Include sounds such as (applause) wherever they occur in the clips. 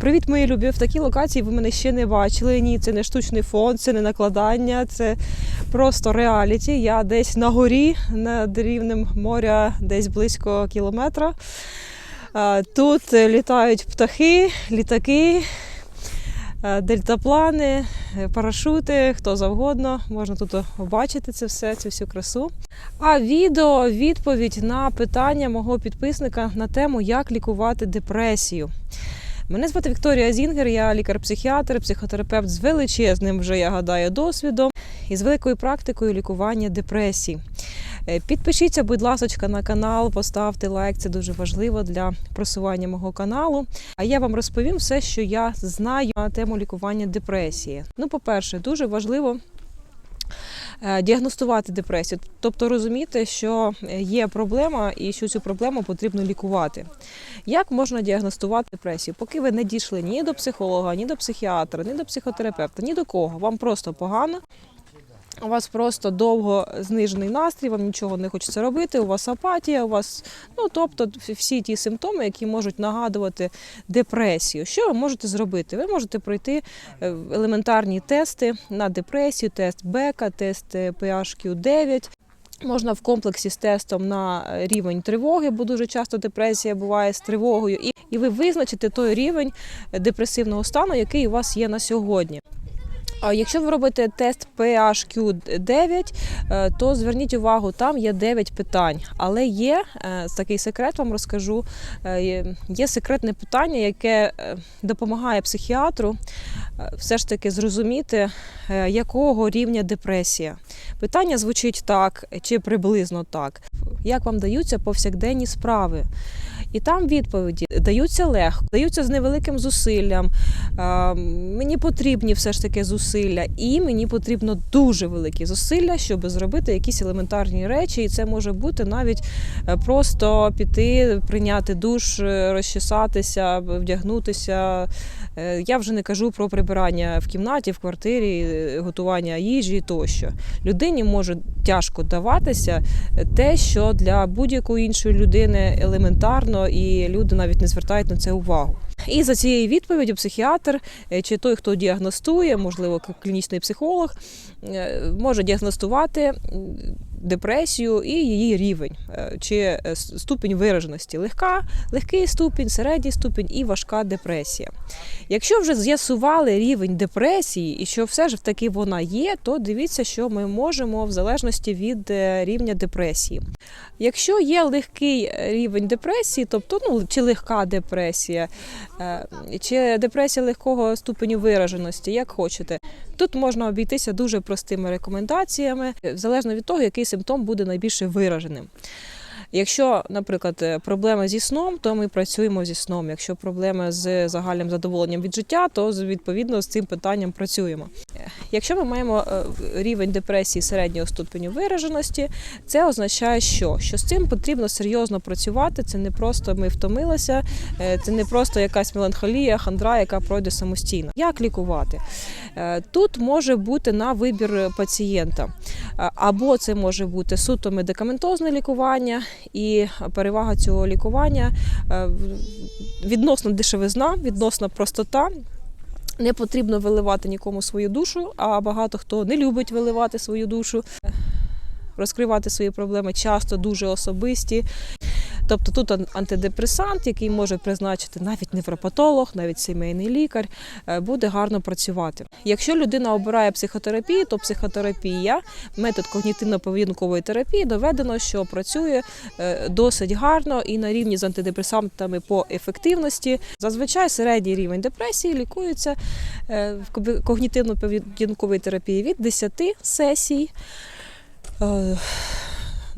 Привіт, мої любі! В такій локації ви мене ще не бачили. Ні, це не штучний фон, це не накладання, це просто реаліті. Я десь на горі над рівнем моря, десь близько кілометра. Тут літають птахи, літаки, дельтаплани, парашути, хто завгодно. Можна тут побачити це все, цю всю красу. А відео відповідь на питання мого підписника на тему, як лікувати депресію. Мене звати Вікторія Зінгер, я лікар-психіатр, психотерапевт з величезним, вже я гадаю, досвідом і з великою практикою лікування депресії. Е, Підпишіться, будь ласка, на канал, поставте лайк, це дуже важливо для просування мого каналу. А я вам розповім все, що я знаю на тему лікування депресії. Ну, по-перше, дуже важливо діагностувати депресію, тобто розуміти, що є проблема і що цю проблему потрібно лікувати. Як можна діагностувати депресію? Поки ви не дійшли ні до психолога, ні до психіатра, ні до психотерапевта, ні до кого, вам просто погано. У вас просто довго знижений настрій, вам нічого не хочеться робити, у вас апатія, у вас, ну тобто всі ті симптоми, які можуть нагадувати депресію. Що ви можете зробити? Ви можете пройти е, елементарні тести на депресію, тест Бека, тест е, PHQ-9. Можна в комплексі з тестом на рівень тривоги, бо дуже часто депресія буває з тривогою, і ви визначите той рівень депресивного стану, який у вас є на сьогодні. Якщо ви робите тест PHQ-9, е, то зверніть увагу, там є 9 питань. Але є е, такий секрет, вам розкажу. е, є- секретне питання, яке допомагає психіатру все ж таки зрозуміти, якого рівня депресія. Питання звучить так чи приблизно так. Як вам даються повсякденні справи? І там відповіді даються легко, даються з невеликим зусиллям. Мені потрібні все ж таки зусилля, і мені потрібно дуже великі зусилля, щоб зробити якісь елементарні речі. І це може бути навіть е, просто піти, прийняти душ, е, розчесатися, вдягнутися. Е, Я вже не кажу про прибирання в кімнаті, в квартирі, готування їжі тощо. Людині може тяжко даватися те, що для будь-якої іншої людини елементарно, і люди навіть не звертають на це увагу. І за цією відповіддю психіатр е, чи той, хто діагностує, можливо, клінічний психолог, е, може діагностувати депресію і її рівень е, чи е, ступінь вираженості. Легка, легкий ступінь, середній ступінь і важка депресія. Якщо вже з'ясували рівень депресії і що все ж таки вона є, то дивіться, що ми можемо в залежності від е, рівня депресії. Якщо є легкий рівень депресії, тобто ну чи легка депресія, чи депресія легкого ступеню вираженості, як хочете, тут можна обійтися дуже простими рекомендаціями, е, залежно від того, який симптом буде найбільше вираженим. Якщо, наприклад, е, проблеми зі сном, то ми працюємо зі сном. Якщо проблеми з загальним задоволенням від життя, то відповідно з цим питанням працюємо. Е, Якщо ми маємо е, рівень депресії середнього ступеню вираженості, це означає, що? що з цим потрібно серйозно працювати. Це не просто ми втомилися, це не просто якась меланхолія, хандра, яка пройде самостійно. Як лікувати? Тут може бути на вибір пацієнта. Або це може бути суто медикаментозне лікування, і перевага цього лікування е, відносно дешевизна, відносна простота. Не потрібно виливати нікому свою душу, а багато хто не любить виливати свою душу, розкривати свої проблеми часто дуже особисті. Тобто тут антидепресант, який може призначити навіть невропатолог, навіть сімейний лікар, е, буде гарно працювати. Якщо людина обирає психотерапію, то психотерапія, метод когнітивно-поведінкової терапії доведено, що працює е, досить гарно і на рівні з антидепресантами по ефективності. Зазвичай середній рівень депресії лікується е, в когнітивно-поведінковій терапії від 10 сесій.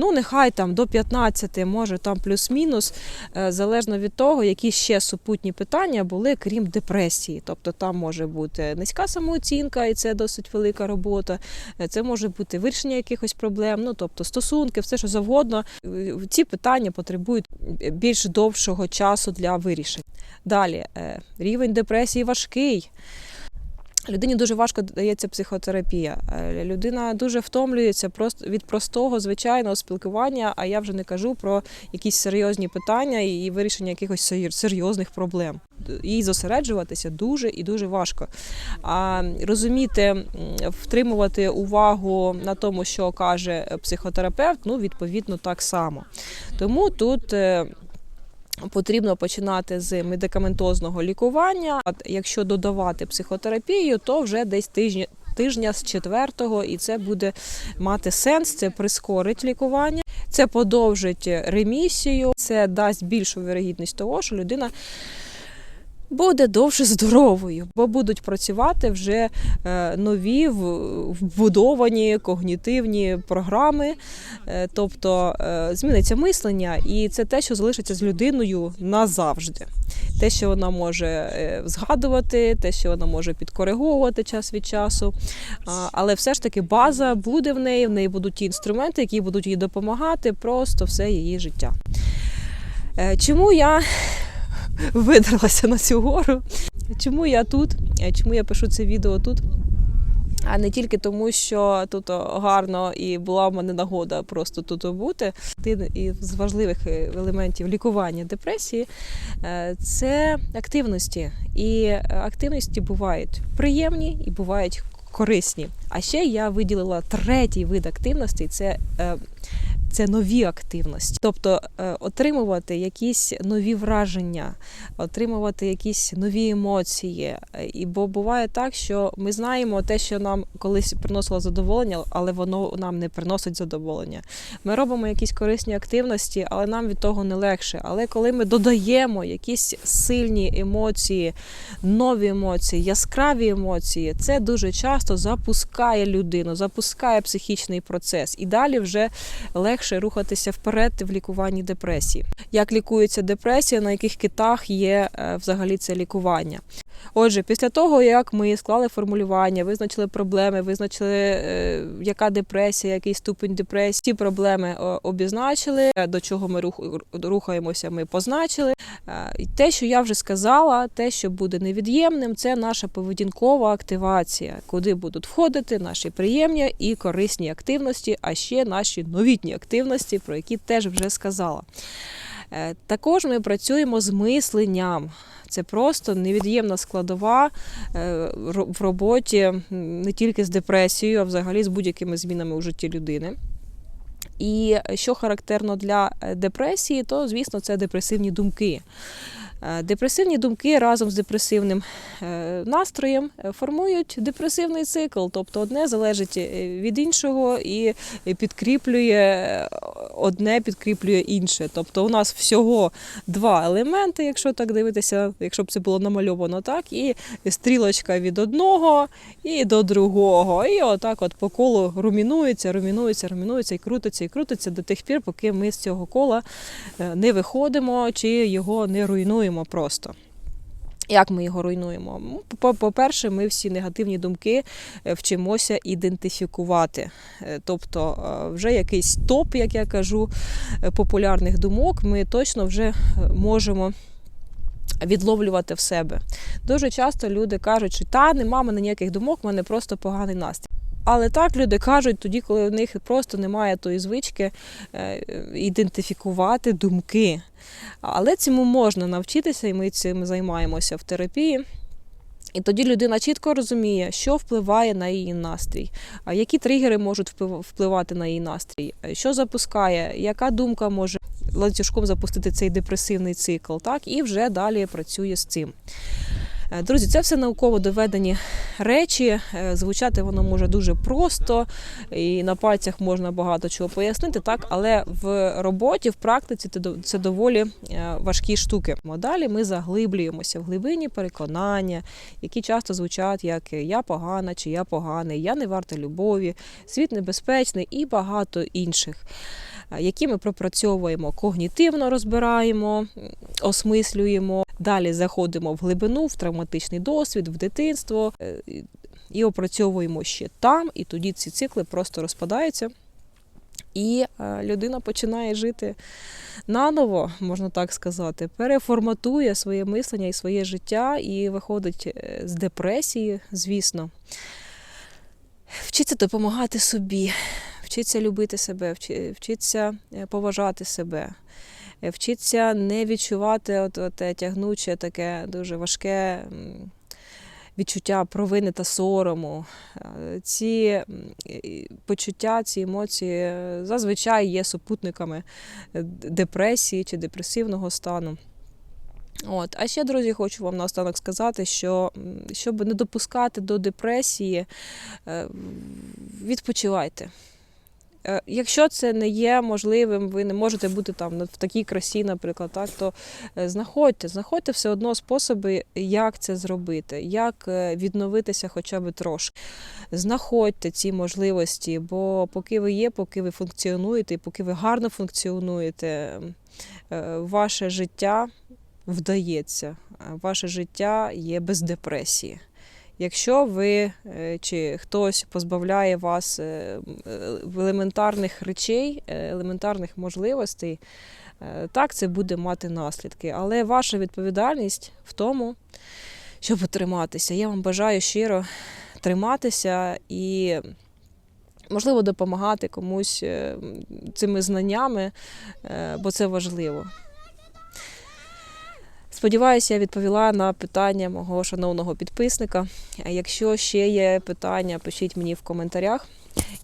Ну, нехай там до 15, може там плюс-мінус, е, залежно від того, які ще супутні питання були, крім депресії. Тобто там може бути низька самооцінка, і це досить велика робота. Е, Це може бути вирішення якихось проблем, ну тобто стосунки, все що завгодно. Е, Ці питання потребують більш довшого часу для вирішень. Далі рівень депресії важкий. Людині дуже важко дається психотерапія. Е, Людина дуже втомлюється просто від простого звичайного спілкування. А я вже не кажу про якісь серйозні питання і вирішення якихось серйозних проблем. Їй зосереджуватися дуже і дуже важко. А розуміти, втримувати увагу на тому, що каже психотерапевт, ну відповідно так само. Тому тут. Потрібно починати з медикаментозного лікування. Якщо додавати психотерапію, то вже десь тижня. Тижня з четвертого, і це буде мати сенс. Це прискорить лікування, це подовжить ремісію, це дасть більшу вірогідність того, що людина буде довше здоровою, бо будуть працювати вже е, нові вбудовані когнітивні програми, Е, тобто е, зміниться мислення, і це те, що залишиться з людиною назавжди. Те, що вона може згадувати, те, що вона може підкориговувати час від часу. Але все ж таки база буде в неї, в неї будуть ті інструменти, які будуть їй допомагати просто все її життя. Чому я (laughs) видралася на цю гору? Чому я тут? Е, Чому я пишу це відео тут? А не тільки тому, що тут гарно і була в мене нагода просто тут бути. Один із важливих е, елементів лікування депресії е, це активності. І е, активності бувають приємні і бувають корисні. А ще я виділила третій вид активності це. Це нові активності, тобто е, отримувати якісь нові враження, отримувати якісь нові емоції. Е, І бо буває так, що ми знаємо те, що нам колись приносило задоволення, але воно нам не приносить задоволення. Ми робимо якісь корисні активності, але нам від того не легше. Але коли ми додаємо якісь сильні емоції, нові емоції, яскраві емоції, це дуже часто запускає людину, запускає психічний процес. І далі вже легше рухатися вперед в лікуванні депресії. Як лікується депресія, на яких китах є е, взагалі це лікування? Отже, після того, як ми склали формулювання, визначили проблеми, визначили, е, яка депресія, який ступень депресії, ці проблеми обізначили, е, до чого ми рухаємося, ми позначили. І те, що я вже сказала, те, що буде невід'ємним, це наша поведінкова активація, куди будуть входити наші приємні і корисні активності, а ще наші новітні активності, про які теж вже сказала. Е, Також ми працюємо з мисленням. Це просто невід'ємна складова е, в роботі не тільки з депресією, а взагалі з будь-якими змінами у житті людини. І що характерно для е, депресії, то звісно це депресивні думки. Е, Депресивні думки разом з депресивним е, настроєм е, формують депресивний цикл, тобто одне залежить від іншого і підкріплює одне, підкріплює інше. Тобто у нас всього два елементи, якщо так дивитися, якщо б це було намальовано так, і стрілочка від одного і до другого. І отак от по колу румінується, румінується, румінується і крутиться, і крутиться до тих пір, поки ми з цього кола е, не виходимо чи його не руйнуємо просто. Як ми його руйнуємо? Ну, по- По-перше, ми всі негативні думки е, вчимося ідентифікувати. Е, Тобто е, вже якийсь топ, як я кажу, популярних думок ми точно вже можемо. Відловлювати в себе. Дуже часто люди кажуть, що та нема мене ніяких думок, в мене просто поганий настрій. Але так люди кажуть тоді, коли в них просто немає тої звички е, ідентифікувати думки. Але цьому можна навчитися, і ми цим займаємося в терапії. І тоді людина чітко розуміє, що впливає на її настрій, які тригери можуть впливати на її настрій, що запускає, яка думка може ланцюжком запустити цей депресивний цикл, так і вже далі працює з цим. Е, Друзі, це все науково доведені речі. Е, Звучати воно може дуже просто, і на пальцях можна багато чого пояснити, так, але в роботі, в практиці це доволі е, важкі штуки. Далі ми заглиблюємося в глибині переконання, які часто звучать як я погана чи я поганий, я не варта любові, світ небезпечний і багато інших. Е, Які ми пропрацьовуємо когнітивно розбираємо, осмислюємо, далі заходимо в глибину, в травматичний досвід, в дитинство е, і- опрацьовуємо ще там, і тоді ці цикли просто розпадаються. І е, людина починає жити наново, можна так сказати, переформатує своє мислення і своє життя і виходить з депресії, звісно. Вчиться допомагати собі, вчиться любити себе, вчиться е, поважати себе, е, вчиться не відчувати от, от те тягнуче, таке дуже важке відчуття провини та сорому. Е, Ці почуття, ці емоції е, зазвичай є супутниками е, депресії чи депресивного стану. От. А ще, друзі, хочу вам наостанок сказати, що щоб не допускати до депресії, е, відпочивайте. Е, Якщо це не є можливим, ви не можете бути там в такій красі, наприклад, так, то е, знаходьте, знаходьте все одно способи, як це зробити, як е, відновитися хоча б трошки. Знаходьте ці можливості, бо поки ви є, поки ви функціонуєте, і поки ви гарно функціонуєте, ваше життя вдається, ваше життя є без депресії. Якщо ви е, чи хтось позбавляє вас е, е, елементарних речей, елементарних можливостей, так це буде мати наслідки. Але ваша відповідальність в тому, щоб триматися. Я вам бажаю щиро триматися і, можливо, допомагати комусь цими знаннями, бо це важливо. Сподіваюся, я відповіла на питання мого шановного підписника. Якщо ще є питання, пишіть мені в коментарях.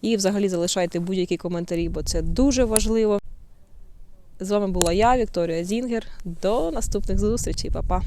І взагалі залишайте будь-які коментарі, бо це дуже важливо. З вами була я, Вікторія Зінгер. До наступних зустрічей, Па-па!